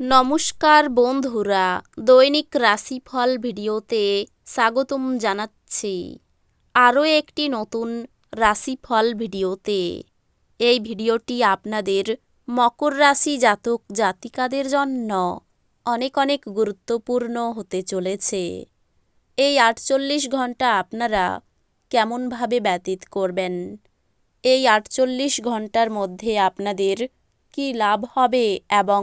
নমস্কার বন্ধুরা, দৈনিক রাশিফল ভিডিওতে স্বাগতম জানাচ্ছি। আরও একটি নতুন রাশিফল ভিডিওতে। এই ভিডিওটি আপনাদের মকর রাশি জাতক জাতিকাদের জন্য অনেক অনেক গুরুত্বপূর্ণ হতে চলেছে। এই আটচল্লিশ ঘণ্টা আপনারা কেমনভাবে ব্যতীত করবেন? এই আটচল্লিশ ঘণ্টার মধ্যে আপনাদের কী লাভ হবে এবং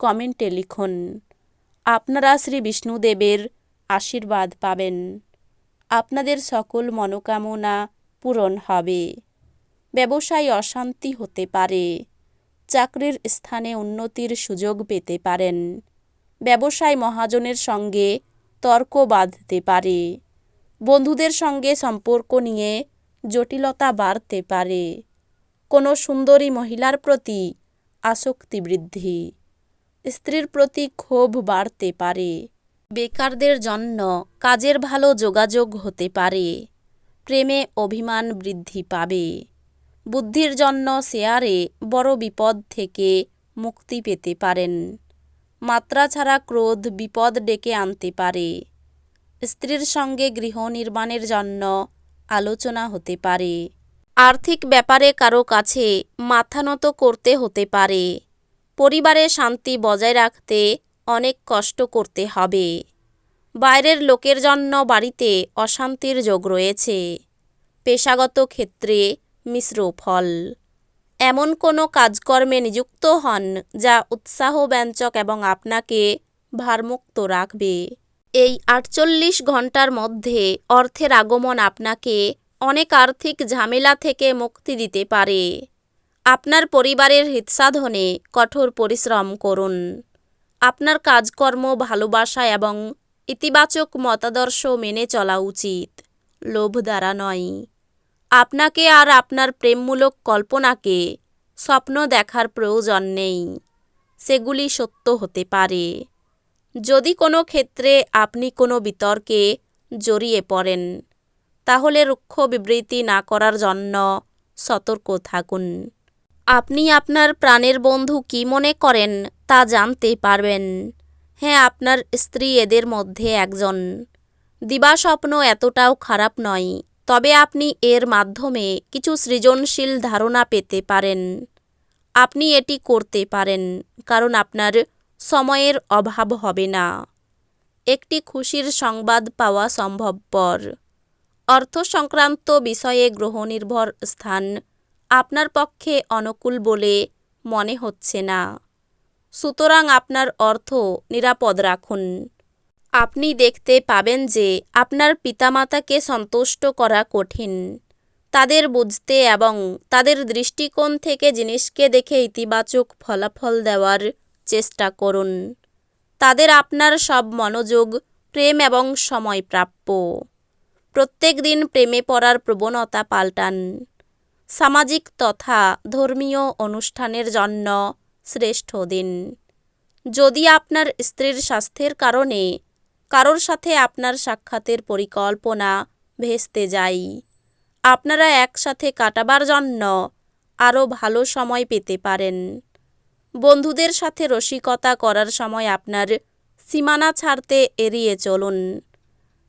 কমেন্টে লিখুন। আপনারা শ্রী বিষ্ণুদেবের আশীর্বাদ পাবেন। আপনাদের সকল মনোকামনা পূরণ হবে। ব্যবসায় অশান্তি হতে পারে। চাকরির স্থানে উন্নতির সুযোগ পেতে পারেন। ব্যবসায় মহাজনের সঙ্গে তর্ক বাঁধতে পারে। বন্ধুদের সঙ্গে সম্পর্ক নিয়ে জটিলতা বাড়তে পারে। কোনো সুন্দরী মহিলার প্রতি আসক্তি বৃদ্ধি। স্ত্রীর প্রতি ক্ষোভ বাড়তে পারে। বেকারদের জন্য কাজের ভালো যোগাযোগ হতে পারে। প্রেমে অভিমান বৃদ্ধি পাবে। বুদ্ধির জন্য শেয়ারে বড় বিপদ থেকে মুক্তি পেতে পারেন। মাত্রা ছাড়া ক্রোধ বিপদ ডেকে আনতে পারে। স্ত্রীর সঙ্গে গৃহ নির্মাণের জন্য আলোচনা হতে পারে। আর্থিক ব্যাপারে কারও কাছে মাথা নত করতে হতে পারে। পরিবারে শান্তি বজায় রাখতে অনেক কষ্ট করতে হবে। বাইরের লোকের জন্য বাড়িতে অশান্তির যোগ রয়েছে। পেশাগত ক্ষেত্রে মিশ্র ফল। এমন কোনো কাজকর্মে নিযুক্ত হন যা উৎসাহব্যঞ্জক এবং আপনাকে ভারমুক্ত রাখবে। এই আটচল্লিশ ঘণ্টার মধ্যে অর্থের আগমন আপনাকে অনেক আর্থিক ঝামেলা থেকে মুক্তি দিতে পারে। আপনার পরিবারের হিতসাধনে কঠোর পরিশ্রম করুন। আপনার কাজকর্ম, ভালোবাসা এবং ইতিবাচক মতাদর্শ মেনে চলা উচিত। লোভ দ্বারা নয়। আপনাকে আর আপনার প্রেমমূলক কল্পনাকে স্বপ্ন দেখার প্রয়োজন নেই। সেগুলি সত্য হতে পারে। যদি কোনো ক্ষেত্রে আপনি কোনো বিতর্কে জড়িয়ে পড়েন, তাহলে রুক্ষ বিবৃতি না করার জন্য সতর্ক থাকুন। আপনি আপনার প্রাণের বন্ধু কি মনে করেন তা জানতে পারবেন। হ্যাঁ আপনার স্ত্রী এদের মধ্যে একজন। দিবাস্বপ্ন এতটাও খারাপ নয়, তবে আপনি এর মাধ্যমে কিছু সৃজনশীল ধারণা পেতে পারেন। আপনি এটি করতে পারেন, কারণ আপনার সময়ের অভাব হবে না। একটি খুশির সংবাদ পাওয়া সম্ভবপর। অর্থ সংক্রান্ত বিষয়ে গ্রহনির্ভর স্থান আপনার পক্ষে অনুকূল বলে মনে হচ্ছে না। সুতরাং আপনার অর্থ নিরাপদ রাখুন। আপনি দেখতে পাবেন যে আপনার পিতামাতাকে সন্তুষ্ট করা কঠিন। তাদের বুঝতে এবং তাদের দৃষ্টিকোণ থেকে জিনিসকে দেখে ইতিবাচক ফলাফল দেওয়ার চেষ্টা করুন। তাদের আপনার সব মনোযোগ, প্রেম এবং সময় প্রাপ্য। প্রত্যেক দিন প্রেমে পড়ার প্রবণতা পাল্টান। সামাজিক তথা ধর্মীয় অনুষ্ঠানের জন্য শ্রেষ্ঠ দিন। যদি আপনার স্ত্রীর স্বাস্থ্যের কারণে কারোর সাথে আপনার সাক্ষাতের পরিকল্পনা ভেস্তে যায়, আপনারা একসাথে কাটাবার জন্য আরও ভালো সময় পেতে পারেন। বন্ধুদের সাথে রসিকতা করার সময় আপনার সীমানা ছাড়তে এড়িয়ে চলুন,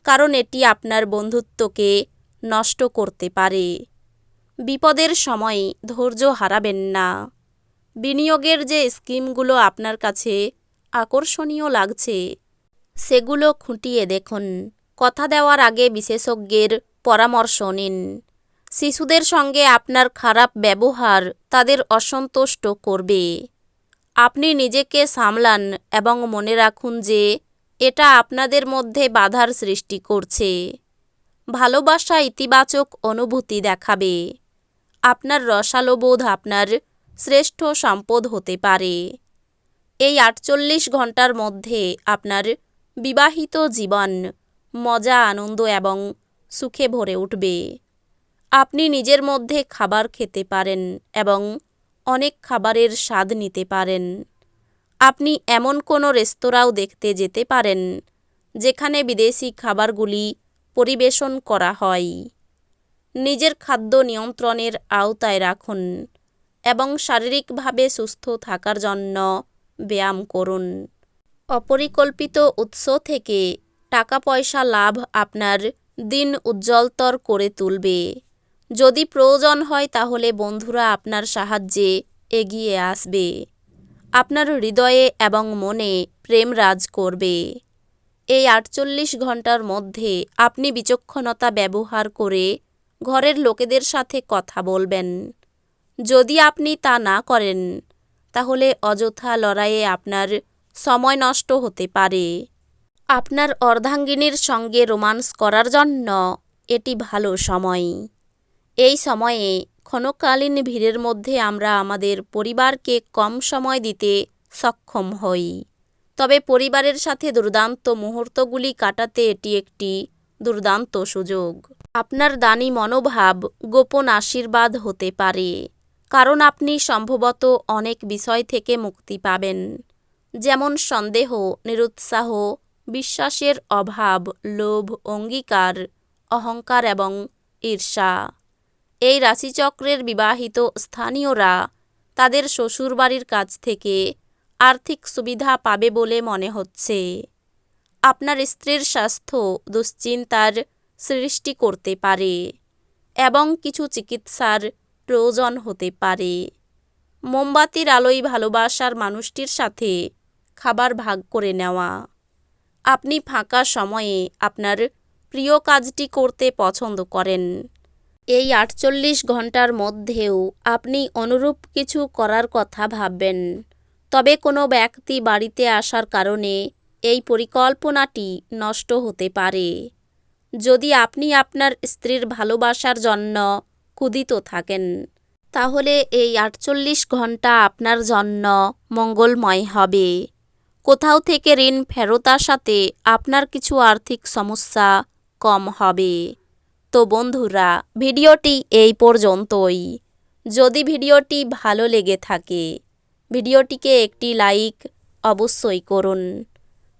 কারণ এটি আপনার বন্ধুত্বকে নষ্ট করতে পারে। বিপদের সময় ধৈর্য হারাবেন না। বিনিয়োগের যে স্কিমগুলো আপনার কাছে আকর্ষণীয় লাগছে, সেগুলো খুঁটিয়ে দেখুন। কথা দেওয়ার আগে বিশেষজ্ঞের পরামর্শ নিন। শিশুদের সঙ্গে আপনার খারাপ ব্যবহার তাদের অসন্তুষ্ট করবে। আপনি নিজেকে সামলান এবং মনে রাখুন যে এটা আপনাদের মধ্যে বাধার সৃষ্টি করছে। ভালোবাসা ইতিবাচক অনুভূতি দেখাবে। আপনার রসালোবোধ আপনার শ্রেষ্ঠ সম্পদ হতে পারে। এই আটচল্লিশ ঘণ্টার মধ্যে আপনার বিবাহিত জীবন মজা, আনন্দ এবং সুখে ভরে উঠবে। আপনি নিজের মধ্যে খাবার খেতে পারেন এবং অনেক খাবারের স্বাদ নিতে পারেন। আপনি এমন কোনো রেস্তোরাঁও দেখতে যেতে পারেন, যেখানে বিদেশি খাবারগুলি পরিবেশন করা হয়। নিজের খাদ্য নিয়ন্ত্রণের আওতায় রাখুন এবং শারীরিকভাবে সুস্থ থাকার জন্য ব্যায়াম করুন। অপরিকল্পিত উৎস থেকে টাকা পয়সা লাভ আপনার দিন উজ্জ্বলতর করে তুলবে। যদি প্রয়োজন হয় তাহলে বন্ধুরা আপনার সাহায্যে এগিয়ে আসবে। আপনার হৃদয়ে এবং মনে প্রেম রাজ করবে। এই আটচল্লিশ ঘণ্টার মধ্যে আপনি বিচক্ষণতা ব্যবহার করে ঘরের লোকেদের সাথে কথা বলবেন। যদি আপনি তা না করেন, তাহলে অযথা লড়াইয়ে আপনার সময় নষ্ট হতে পারে। আপনার অর্ধাঙ্গিনীর সঙ্গে রোমান্স করার জন্য এটি ভালো সময়। এই সময়ে ক্ষণকালীন ভিড়ের মধ্যে আমরা আমাদের পরিবারকে কম সময় দিতে সক্ষম হই। তবে পরিবারের সাথে দুর্দান্ত মুহূর্তগুলি কাটাতে এটি একটি দুর্দান্ত সুযোগ। আপনার দানি মনোভাব গোপন আশীর্বাদ হতে পারে, কারণ আপনি সম্ভবত অনেক বিষয় থেকে মুক্তি পাবেন, যেমন সন্দেহ, নিরুৎসাহ, বিশ্বাসের অভাব, লোভ, অঙ্গীকার, অহংকার এবং ঈর্ষা। এই রাশিচক্রের বিবাহিত স্থানীয়রা তাদের শ্বশুরবাড়ির কাছ থেকে আর্থিক সুবিধা পাবে বলে মনে হচ্ছে। আপনার স্ত্রীর স্বাস্থ্য দুশ্চিন্তার সৃষ্টি করতে পারে এবং কিছু চিকিৎসার প্রয়োজন হতে পারে। মোমবাতির আলোয় ভালোবাসার মানুষটির সাথে খাবার ভাগ করে নেওয়া। আপনি ফাঁকা সময়ে আপনার প্রিয় কাজটি করতে পছন্দ করেন। এই আটচল্লিশ ঘণ্টার মধ্যেও আপনি অনুরূপ কিছু করার কথা ভাববেন। তবে কোনো ব্যক্তি বাড়িতে আসার কারণে এই পরিকল্পনাটি নষ্ট হতে পারে। যদি আপনি আপনার স্ত্রীর ভালোবাসার জন্য ক্ষুদিত থাকেন, তাহলে এই আটচল্লিশ ঘণ্টা আপনার জন্য মঙ্গলময় হবে। কোথাও থেকে ঋণ ফেরত আসাতে আপনার কিছু আর্থিক সমস্যা কম হবে। তো বন্ধুরা, ভিডিওটি এই পর্যন্তই। যদি ভিডিওটি ভালো লেগে থাকে, ভিডিওটিকে একটি লাইক অবশ্যই করুন।